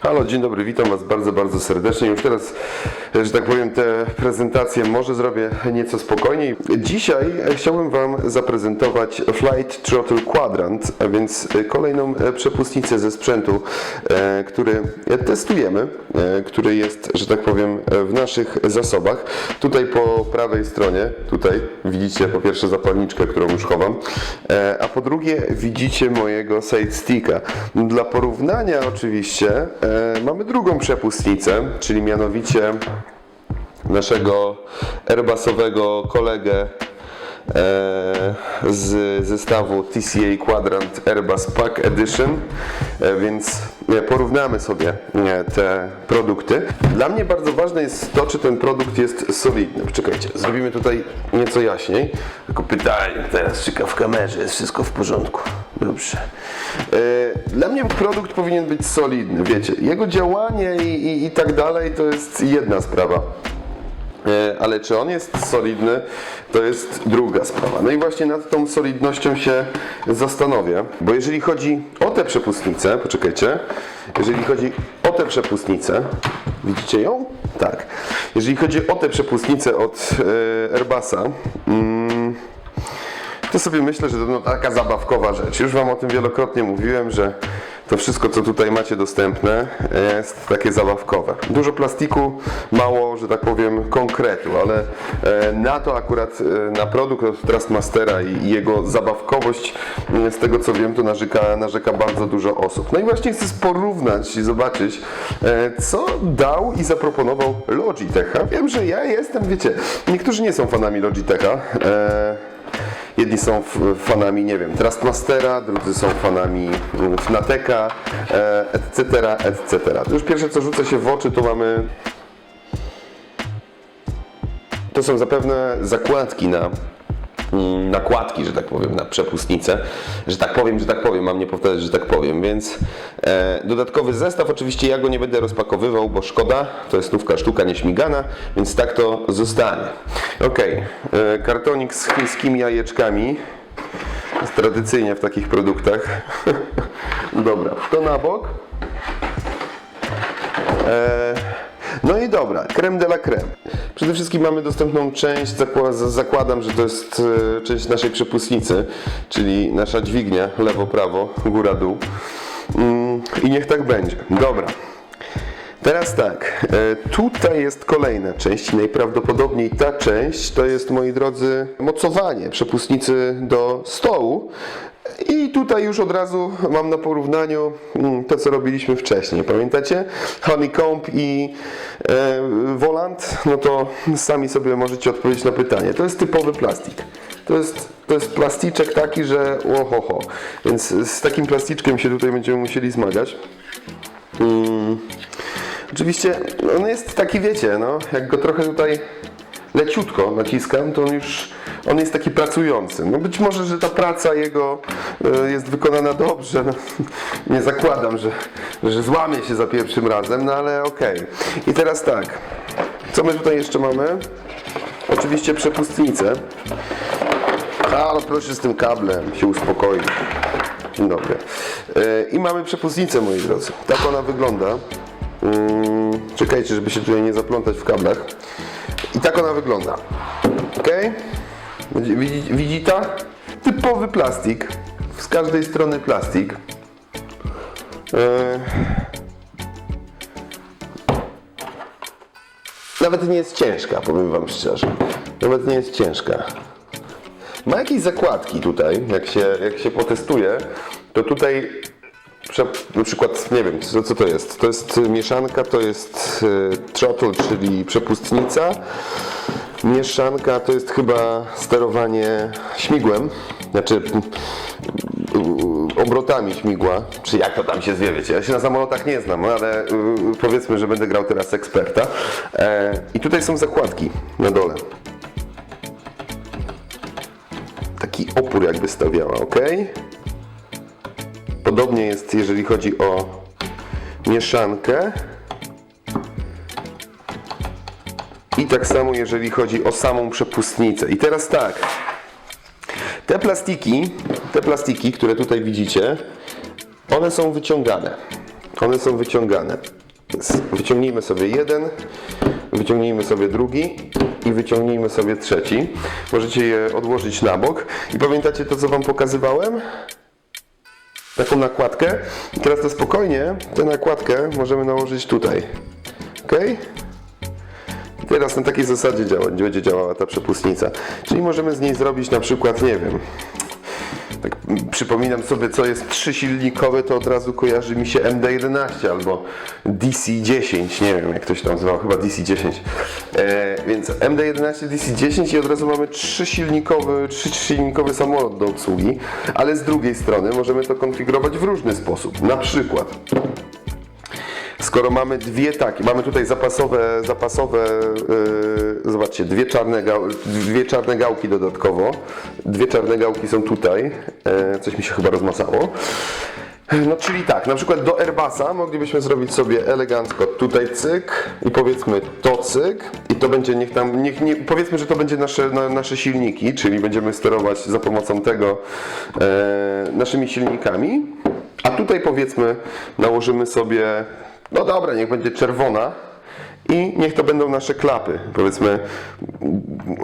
Halo, dzień dobry, witam Was bardzo, bardzo serdecznie. Już teraz, że tak powiem, tę prezentację może zrobię nieco spokojniej. Dzisiaj chciałbym Wam zaprezentować Flight Throttle Quadrant, a więc kolejną przepustnicę ze sprzętu, e, który testujemy, e, który jest, że tak powiem, w naszych zasobach. Tutaj po prawej stronie, tutaj widzicie po pierwsze zapalniczkę, którą już chowam, e, a po drugie widzicie mojego side sticka. Dla porównania oczywiście mamy drugą przepustnicę, czyli mianowicie naszego Airbusowego kolegę e, z zestawu TCA Quadrant Airbus Pack Edition, e, więc e, porównamy sobie e, te produkty. Dla mnie bardzo ważne jest to, czy ten produkt jest solidny. Czekajcie, zrobimy tutaj nieco jaśniej. Tylko pytanie teraz, czy w kamerze jest wszystko w porządku. Dobrze. E, Dla mnie produkt powinien być solidny, wiecie. Jego działanie i, i, i tak dalej to jest jedna sprawa. E, ale czy on jest solidny, to jest druga sprawa. No i właśnie nad tą solidnością się zastanowię, bo jeżeli chodzi o tę przepustnicę, poczekajcie, jeżeli chodzi o tę przepustnicę, widzicie ją? Tak. Jeżeli chodzi o tę przepustnicę od e, Airbusa, mm, to sobie myślę, że to no, taka zabawkowa rzecz. Już Wam o tym wielokrotnie mówiłem, że to wszystko, co tutaj macie dostępne, jest takie zabawkowe. Dużo plastiku, mało, że tak powiem, konkretu, ale e, na to akurat, e, na produkt od Trustmastera i jego zabawkowość, e, z tego co wiem, to narzeka, narzeka bardzo dużo osób. No i właśnie chcę porównać i zobaczyć, co dał i zaproponował Logitecha. Wiem, że ja jestem, wiecie, niektórzy nie są fanami Logitecha. Jedni są fanami, nie wiem, Trustmastera, drudzy są fanami Fnateka, etc., etc. To już pierwsze, co rzuca się w oczy, to mamy... To są zapewne zakładki na nakładki, że tak powiem, na przepustnicę. Że tak powiem, że tak powiem, mam nie powtarzać, że tak powiem, więc e, dodatkowy zestaw, oczywiście ja go nie będę rozpakowywał, bo szkoda, to jest nówka sztuka nieśmigana, więc tak to zostanie. Ok, e, kartonik z chińskimi jajeczkami, jest tradycyjnie w takich produktach. Dobra, to na bok. E, No i dobra, creme de la creme. Przede wszystkim mamy dostępną część, zakładam, że to jest e, część naszej przepustnicy, czyli nasza dźwignia, lewo-prawo, góra-dół. Mm, I niech tak będzie. Dobra. Teraz tak, e, tutaj jest kolejna część, najprawdopodobniej ta część to jest, moi drodzy, mocowanie przepustnicy do stołu. I tutaj już od razu mam na porównaniu mm, to, co robiliśmy wcześniej. Pamiętacie? Honeycomb i e, volant, no to sami sobie możecie odpowiedzieć na pytanie. To jest typowy plastik. To jest, to jest plasticzek taki, że ohoho. Więc z takim plasticzkiem się tutaj będziemy musieli zmagać. Mm. Oczywiście on jest taki, wiecie, no, jak go trochę tutaj leciutko naciskam, to on już on jest taki pracujący. No być może, że ta praca jego e, jest wykonana dobrze. No, nie zakładam, że, że złamie się za pierwszym razem, no ale okej. I teraz tak, co my tutaj jeszcze mamy? Oczywiście przepustnicę. Ale proszę z tym kablem się uspokoić. Dzień dobry. E, I mamy przepustnicę, moi drodzy. Tak ona wygląda. Czekajcie, żeby się tutaj nie zaplątać w kablach. I tak ona wygląda. Ok? Widzi, widzi? Typowy plastik. Z każdej strony plastik. E, Nawet nie jest ciężka, powiem Wam szczerze. Nawet nie jest ciężka. Ma jakieś zakładki tutaj, jak się, jak się potestuje, to tutaj na przykład, nie wiem, co, co to jest? To jest mieszanka, to jest throttle, czyli przepustnica. Mieszanka to jest chyba sterowanie śmigłem, znaczy y, obrotami śmigła, czy jak to tam się zwie, wiecie, ja się na samolotach nie znam, no ale y, powiedzmy, że będę grał teraz eksperta. E, I tutaj są zakładki na dole. Taki opór jakby stawiała, ok? Podobnie jest, jeżeli chodzi o mieszankę. I tak samo, jeżeli chodzi o samą przepustnicę. I teraz tak. Te plastiki, te plastiki, które tutaj widzicie, one są wyciągane. one są wyciągane. Wyciągnijmy sobie jeden, wyciągnijmy sobie drugi i wyciągnijmy sobie trzeci. Możecie je odłożyć na bok. I pamiętacie to, co Wam pokazywałem? Taką nakładkę. I teraz to spokojnie, tę nakładkę możemy nałożyć tutaj. Ok? Teraz na takiej zasadzie działa, będzie działała ta przepustnica. Czyli możemy z niej zrobić na przykład, nie wiem, tak przypominam sobie, co jest trzysilnikowe, to od razu kojarzy mi się MD11 albo DC10, nie wiem jak to się tam nazywało, chyba DC10. E, więc MD11, DC10 i od razu mamy trzysilnikowy, trzysilnikowy samolot do obsługi, ale z drugiej strony możemy to konfigurować w różny sposób. Na przykład Skoro mamy dwie takie, mamy tutaj zapasowe, zapasowe yy, zobaczcie, dwie czarne, dwie czarne gałki dodatkowo. Dwie czarne gałki są tutaj. Yy, coś mi się chyba rozmacało. No czyli tak, na przykład do Airbusa moglibyśmy zrobić sobie elegancko tutaj cyk i powiedzmy to cyk i to będzie niech tam, niech, nie, powiedzmy, że to będzie nasze, na, nasze silniki, czyli będziemy sterować za pomocą tego e, naszymi silnikami. A tutaj powiedzmy nałożymy sobie, no dobra, niech będzie czerwona i niech to będą nasze klapy. Powiedzmy,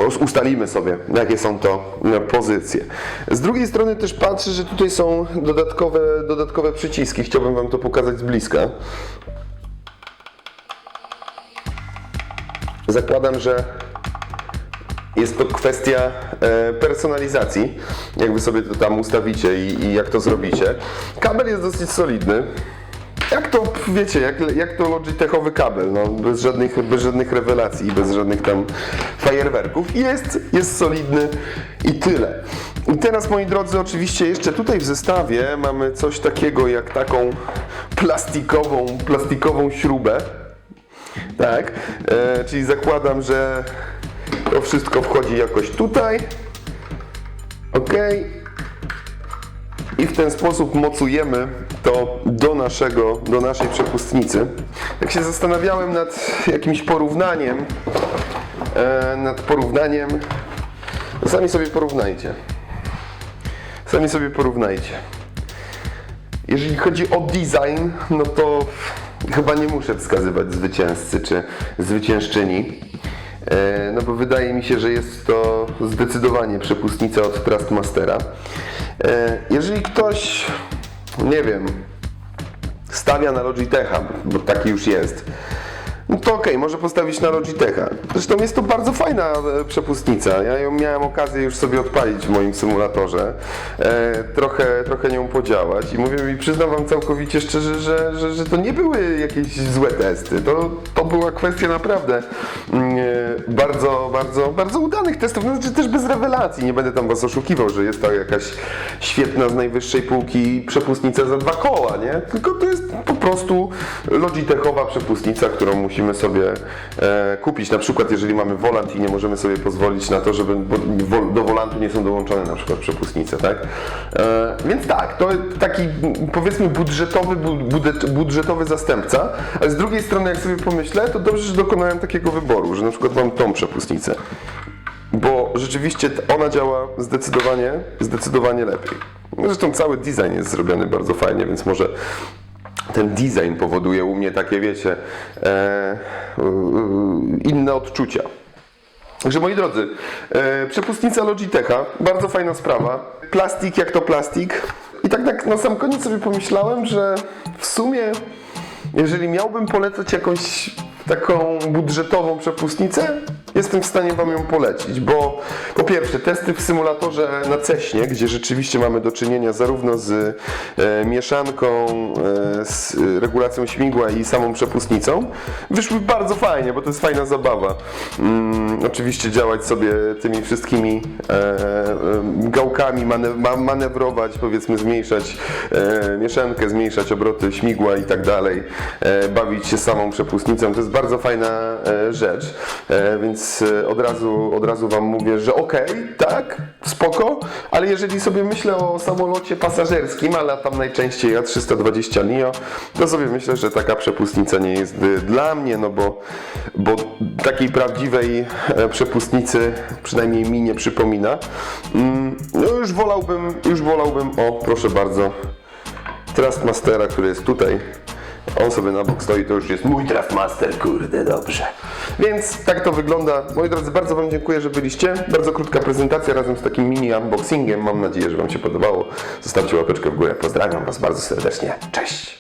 us- ustalimy sobie, jakie są to e, pozycje. Z drugiej strony też patrzę, że tutaj są dodatkowe, dodatkowe przyciski. Chciałbym Wam to pokazać z bliska. Zakładam, że jest to kwestia e, personalizacji, jak wy sobie to tam ustawicie i, i jak to zrobicie. Kabel jest dosyć solidny. Jak to, wiecie, jak, jak to Logitechowy kabel, no, bez, żadnych, bez żadnych rewelacji, bez żadnych tam fajerwerków. Jest, jest solidny i tyle. I teraz, moi drodzy, oczywiście jeszcze tutaj w zestawie mamy coś takiego jak taką plastikową, plastikową śrubę. Tak, e, czyli zakładam, że to wszystko wchodzi jakoś tutaj. Ok. I w ten sposób mocujemy to do, naszego, do naszej przepustnicy. Jak się zastanawiałem nad jakimś porównaniem, e, nad porównaniem, sami sobie porównajcie. Sami sobie porównajcie. Jeżeli chodzi o design, no to chyba nie muszę wskazywać zwycięzcy czy zwyciężczyni. E, No bo wydaje mi się, że jest to zdecydowanie przepustnica od Trustmastera. E, Jeżeli ktoś, nie wiem, stawia na Logitecha, bo taki już jest, no to okej, może postawić na Logitecha. Zresztą jest to bardzo fajna e, przepustnica. Ja ją miałem okazję już sobie odpalić w moim symulatorze, e, trochę, trochę nią podziałać i mówię i przyznam Wam całkowicie szczerze, że, że, że to nie były jakieś złe testy. To, to była kwestia naprawdę mm, e, bardzo, bardzo, bardzo udanych testów, no, znaczy też bez rewelacji. Nie będę tam Was oszukiwał, że jest to jakaś świetna z najwyższej półki przepustnica za dwa koła, nie? Tylko to jest po prostu Logitechowa przepustnica, którą musimy sobie e, kupić. Na przykład jeżeli mamy wolant i nie możemy sobie pozwolić na to, żeby do wolantu nie są dołączone na przykład przepustnice, tak? E, więc tak, to taki powiedzmy budżetowy, budżetowy zastępca, ale z drugiej strony jak sobie pomyślę, to dobrze, że dokonałem takiego wyboru, że na przykład mam tą przepustnicę. Bo rzeczywiście ona działa zdecydowanie, zdecydowanie lepiej. Zresztą cały design jest zrobiony bardzo fajnie, więc może ten design powoduje u mnie takie, wiecie, e, yy, inne odczucia. Także moi drodzy, e, przepustnica Logitecha, bardzo fajna sprawa. Plastik jak to plastik. I tak, tak na sam koniec sobie pomyślałem, że w sumie, jeżeli miałbym polecać jakąś taką budżetową przepustnicę, jestem w stanie Wam ją polecić, bo po pierwsze testy w symulatorze na Ceśnie, gdzie rzeczywiście mamy do czynienia zarówno z e, mieszanką, e, z regulacją śmigła i samą przepustnicą, wyszły bardzo fajnie, bo to jest fajna zabawa. Mm, oczywiście działać sobie tymi wszystkimi e, e, gałkami, mane, ma, manewrować, powiedzmy zmniejszać e, mieszankę, zmniejszać obroty śmigła i tak dalej, e, bawić się samą przepustnicą, to jest bardzo fajna e, rzecz, e, więc e, od razu, od razu Wam mówię, że okej, tak, spoko, ale jeżeli sobie myślę o samolocie pasażerskim, a latam najczęściej A320 NEO, to sobie myślę, że taka przepustnica nie jest y, dla mnie, no bo, bo takiej prawdziwej e, przepustnicy przynajmniej mi nie przypomina. Mm, No już wolałbym, już wolałbym, o proszę bardzo, Trustmastera, który jest tutaj, On sobie na bok stoi, to już jest mój Draftmaster, kurde, dobrze. Więc tak to wygląda. Moi drodzy, bardzo Wam dziękuję, że byliście. Bardzo krótka prezentacja razem z takim mini unboxingiem. Mam nadzieję, że Wam się podobało. Zostawcie łapeczkę w górę. Pozdrawiam Was bardzo serdecznie. Cześć!